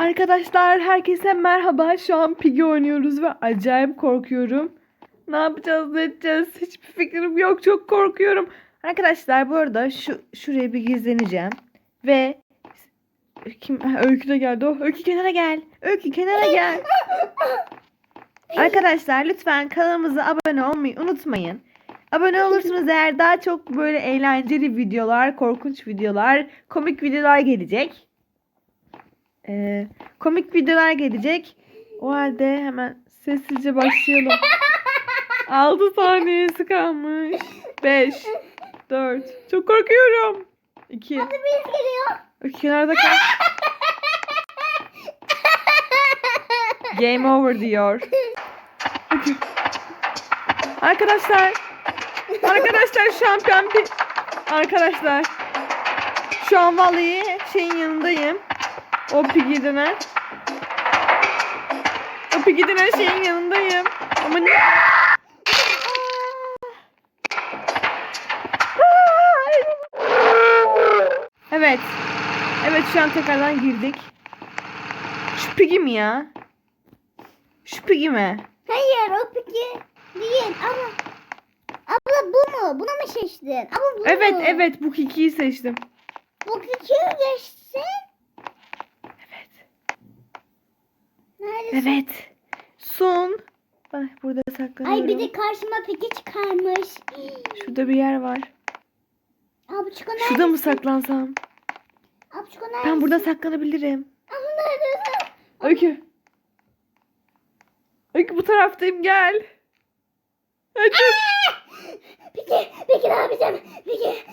Arkadaşlar herkese merhaba. Şu an Piggy oynuyoruz ve acayip korkuyorum. Ne yapacağız ne edeceğiz hiçbir fikrim yok. Çok korkuyorum. Arkadaşlar bu arada şu şuraya bir gizleneceğim. Ve kim Öykü de geldi. Oh, Öykü kenara gel. Öykü kenara gel. Arkadaşlar lütfen kanalımıza abone olmayı unutmayın. Abone olursanız eğer daha çok böyle eğlenceli videolar, korkunç videolar, komik videolar gelecek. Ee, komik videolar gelecek. O halde hemen sessizce başlayalım. 6 saniyesi kalmış. 5 4 Çok korkuyorum. 2 Birisi geliyor. Kenarda kal. Game over diyor. Arkadaşlar. Arkadaşlar şampiyon bir... Arkadaşlar. Şu an vallahi şeyin yanındayım. O Piggy denen. O Piggy denen şeyin yanındayım. Ama ne... Evet. Evet şu an tekrardan girdik. Şu Piggy mi ya? Şu Piggy mi? Hayır o peki değil ama Abla bu mu? Bunu mu seçtin? Ama bu Evet mu? evet bu Kiki'yi seçtim. Bu geçsin. Evet. Neredesin? Evet. Son. Ay burada saklanıyorum. Ay bir de karşıma Piki çıkarmış. Şurada bir yer var. Abçuko neredesin? Şurada mı saklansam? Abçuko neredesin? Ben burada saklanabilirim. Öykü. Öykü bu taraftayım gel. Öykü. Peki, peki ne yapacağım? Peki.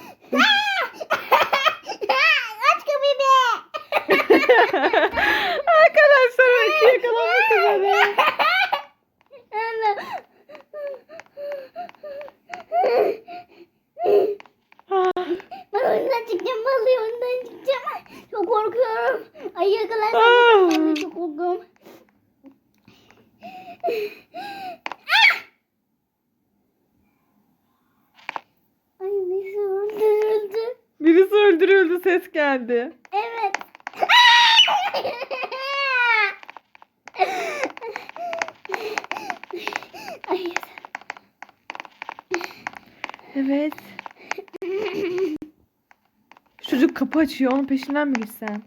Aç kapıyı be. Arkadaşlar Öykü yakalamak üzere. Ben oyundan çıkacağım vallahi oyundan çıkacağım. Çok korkuyorum. Ay yakalarsam ben de çok korkuyorum. Ay neyse öldürüldü. Birisi öldürüldü ses geldi. Evet. Ay. Evet. Çocuk kapı açıyor. Onun peşinden mi gitsem?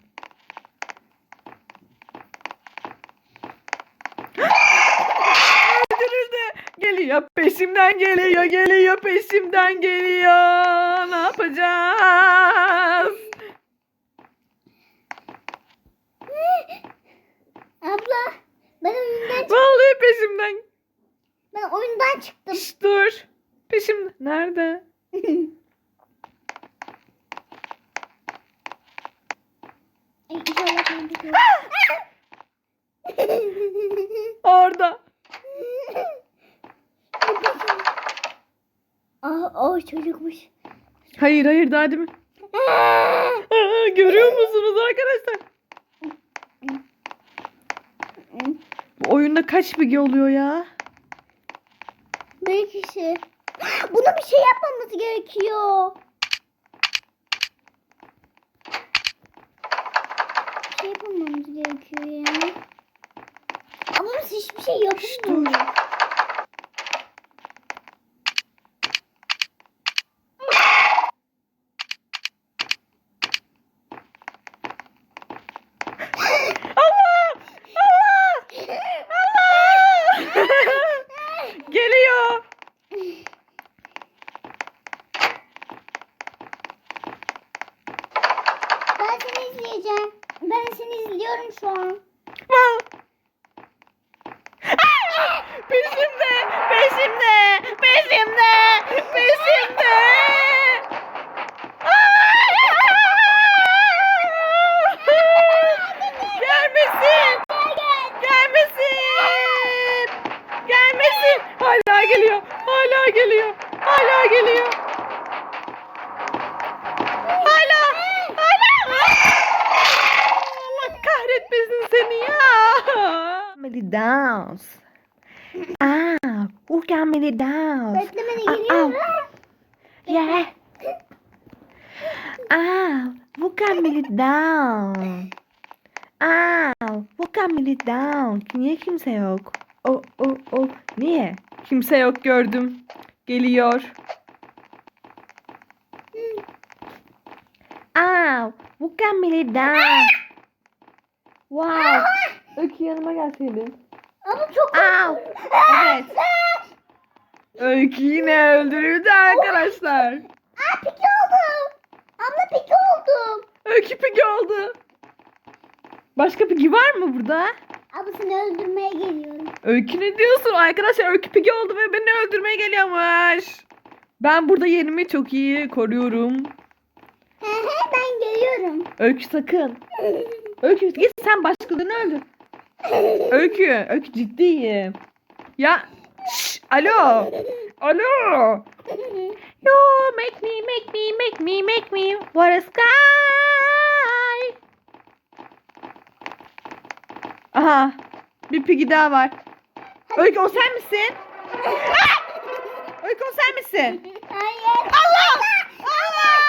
Öldürüldü. Geliyor peşimden geliyor geliyor peşimden geliyor. Ne yapacağız? Abla ben oyundan çık- Vallahi peşimden. ben oyundan çıktım. Şş, dur. Peşimden. Nerede? Ay, inşallah ben de- Orada. Ah, o çocukmuş. Hayır hayır daha değil mi? Aa, görüyor musunuz arkadaşlar? Bu oyunda kaç bilgi oluyor ya? Bir kişi. Buna bir şey yapmamız gerekiyor. Bir şey yapmamız gerekiyor yani. Ama biz hiçbir şey yapamıyoruz. dur. Allah! Allah! Allah! Geliyor. Ben seni izleyeceğim. Ben seni izliyorum şu an. Mal. Aa! Peşimde, peşimde, peşimde, peşimde. Gelmesin. Gelmesin. Gelmesin. Hala geliyor. Hala geliyor. Hala geliyor. Hala. Hala. Allah kahretmesin seni ya. Family dance. Ah, who family Beklemene Aa, geliyorum. Yeah. Ah, who family down? Ah, Wow, what got me down? Niye kimse yok? O, o, o. Niye? Kimse yok gördüm. Geliyor. Ow, what got me down? Wow. Öykü yanıma gelseydin. Ama çok Au. Evet. Öykü yine öldürüldü arkadaşlar. Aa peki oldum. Abla peki oldum. Öykü pigi oldu. Başka pigi var mı burada? Abla seni öldürmeye geliyorum. Öykü ne diyorsun? Arkadaşlar Öykü pigi oldu ve beni öldürmeye geliyormuş. Ben burada yerimi çok iyi koruyorum. He he ben geliyorum. Öykü sakın. Öykü git sen başkalarını öldür. Öykü, Öykü ciddiyim. Ya, alo. Alo. You make me, make me, make me, make me. What a sky. Aha. Bir pigi daha var. Öykü o sen misin? Öykü o sen misin? Hayır. Allah! Allah!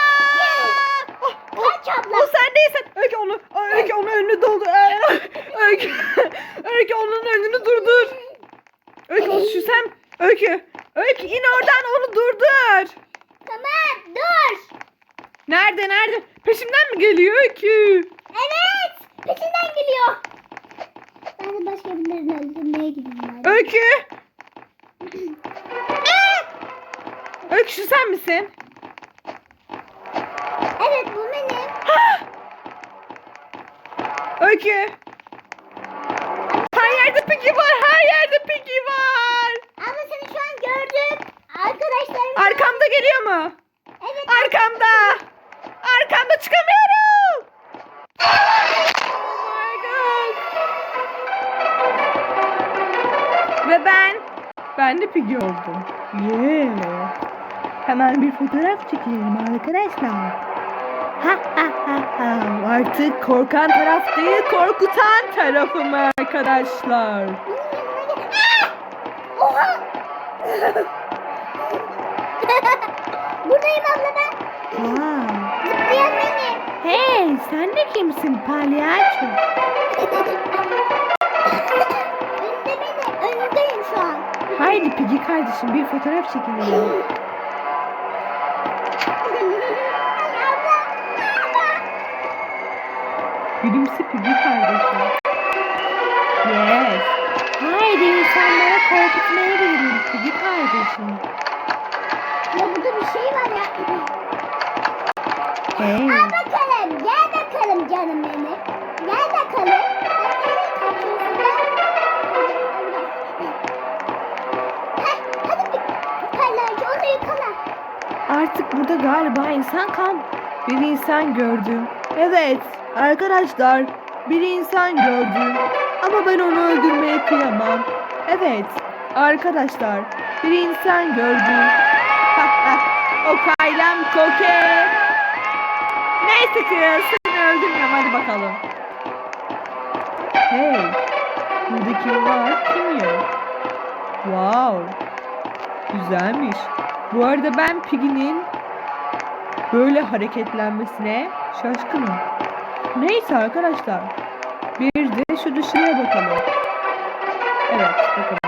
Oh, oh, Kaç abla. O sen değilsin. Öykü onu, Öykü onun önünü doldu. Öykü, Öykü onun önünü durdur. Öykü o şu sen. Öykü, Öykü in oradan onu durdur. Tamam dur. Nerede nerede? Peşimden mi geliyor Öykü? Evet. Peşinden geliyor. Ben de başka birilerini öldürmeye gidiyorum. Öykü. Öykü şu sen misin? Evet bu benim. Öykü. Her yerde pigi var. Her yerde pigi var. Abla seni şu an gördüm. Arkadaşlarım. Arkamda geliyor mu? Evet. Arkamda. Arkamda çıkamıyorum. Oh my god. Ve ben ben de pigi oldum. Yeah. Hemen bir fotoğraf çekelim arkadaşlar. Ha ha ha ha. Artık korkan taraf değil, korkutan tarafım arkadaşlar. Ah! Oha. Buradayım abla ben. Wow. Zıplayan benim. Hey, sen de kimsin palyaço? Önünde beni. Önündeyim şu an. Haydi Piggy kardeşim bir fotoğraf. Abla. Gülümse Piggy kardeşim. Al bakalım. Gel bakalım canım benim. Gel bakalım. Artık burada galiba insan kal. Bir insan gördüm. Evet arkadaşlar bir insan gördüm. Ama ben onu öldürmeye kıyamam. Evet arkadaşlar bir insan gördüm. o kaylem koke. Neyse ki seni öldürmüyorum hadi bakalım. Hey burada kim var kim yok. Wow güzelmiş. Bu arada ben Piggy'nin böyle hareketlenmesine şaşkınım. Neyse arkadaşlar. Bir de şu dışarıya bakalım. Evet bakalım.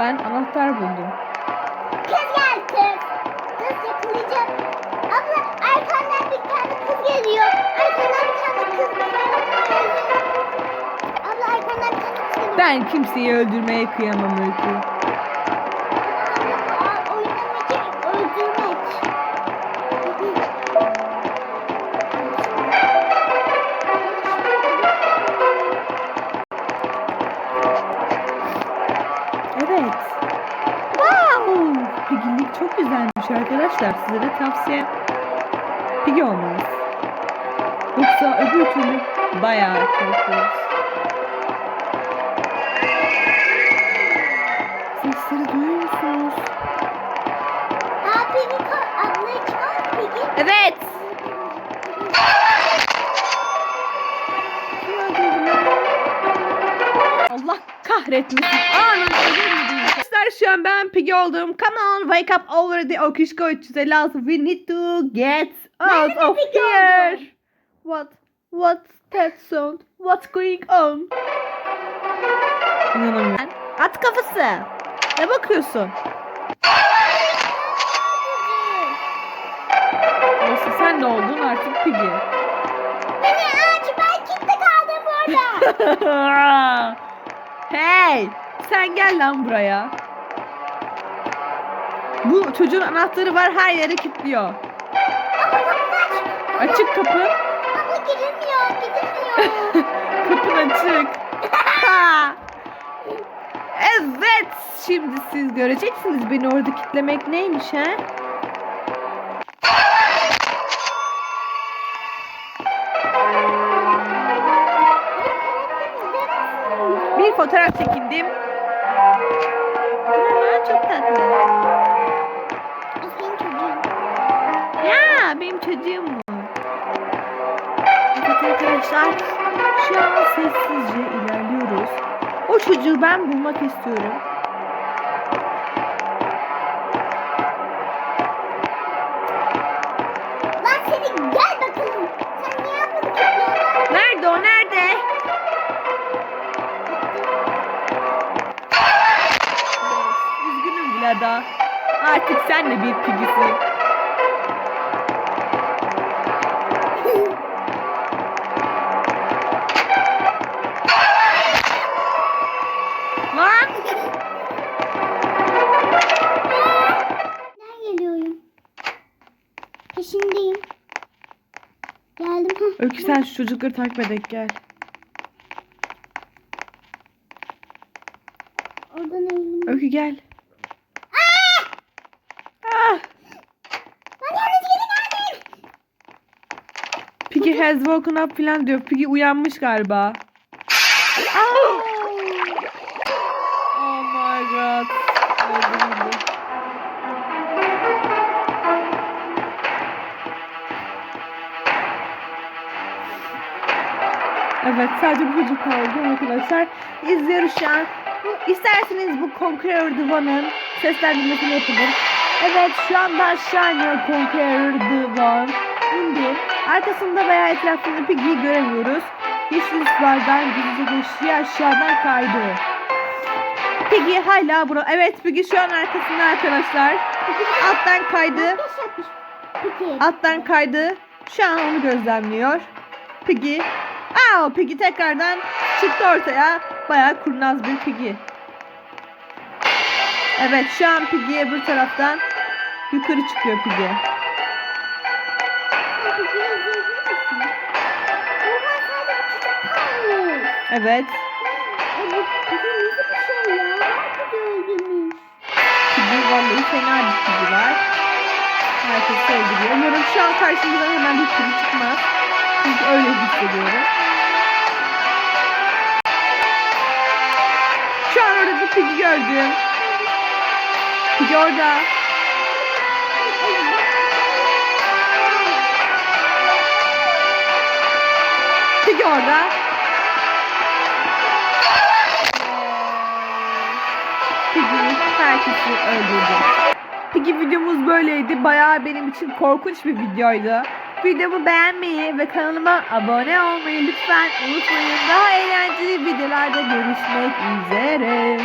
Ben anahtar buldum. Kız gel kız. Kız. Abla arkandan bir tane kız geliyor. Arkandan bir tane kız geliyor. Abla arkandan bir tane kız geliyor. Ben kimseyi öldürmeye kıyamam Öykü. size de tavsiye pigi olmaz. Yoksa öbür türlü bayağı korkuyoruz. Sesleri duyuyor musunuz? Aa pigi abla çıkar pigi. Evet. Allah kahretmesin. Anında an ben Piggy oldum. Come on wake up already. Okişko 356. We need to get out of here. oldum. What? What's that sound? What's going on? İnanamıyorum. At kafası. Ne bakıyorsun? Neyse sen ne oldun artık Piggy. Beni aç ben kaldım burada. hey! Sen gel lan buraya. Bu çocuğun anahtarı var her yere kilitliyor. Ama kapı aç. Açık kapı. Ama girilmiyor gidilmiyor. Kapın açık. Evet. Şimdi siz göreceksiniz beni orada kilitlemek neymiş ha? Bir fotoğraf çekindim. Aa, çok tatlı. Çocuğum mu? Evet arkadaşlar şu an sessizce ilerliyoruz. O çocuğu ben bulmak istiyorum. Lan seni gel bakalım. Sen niye bunu kilitliyorsun? Nerede o nerede? Üzgünüm Vlada. Artık sen de bir pigisin. Öykü sen şu çocukları takip edek gel. Oradan eğilim. Öykü gel. Aa! Ah! Lan yalnız geri geldim. Piggy has woken up falan diyor. Piggy uyanmış galiba. Oh my god. Evet sadece bu çocuk kaldı arkadaşlar. İzliyoruz şu an. Bu- İsterseniz bu Conqueror One'ın seslendirmesini yapalım. Evet şu anda iniyor Conqueror One. İndi. Arkasında veya etrafında Piggy'yi göremiyoruz. Yeşil ıslardan gizlice geçti aşağıdan kaydı. Piggy hala bura. Evet Piggy şu an arkasında arkadaşlar. Alttan kaydı. Alttan kaydı. Şu an onu gözlemliyor. Piggy. Aa, Piggy tekrardan çıktı ortaya. Bayağı kurnaz bir Piggy. Evet şu an Piggy öbür taraftan yukarı çıkıyor Piggy. Evet. Piggy vallahi fena bir Piggy var. Herkes sevdiriyor. Umarım şu an karşımıza hemen bir Piggy çıkmaz. Çünkü öyle hissediyorum. Piggy gördüm. Piggy orada. Piggy orada. Piggy herkesi öldürdü. Piggy videomuz böyleydi. Bayağı benim için korkunç bir videoydu. Videomu beğenmeyi ve kanalıma abone olmayı lütfen unutmayın. Daha eğlenceli videolarda görüşmek üzere.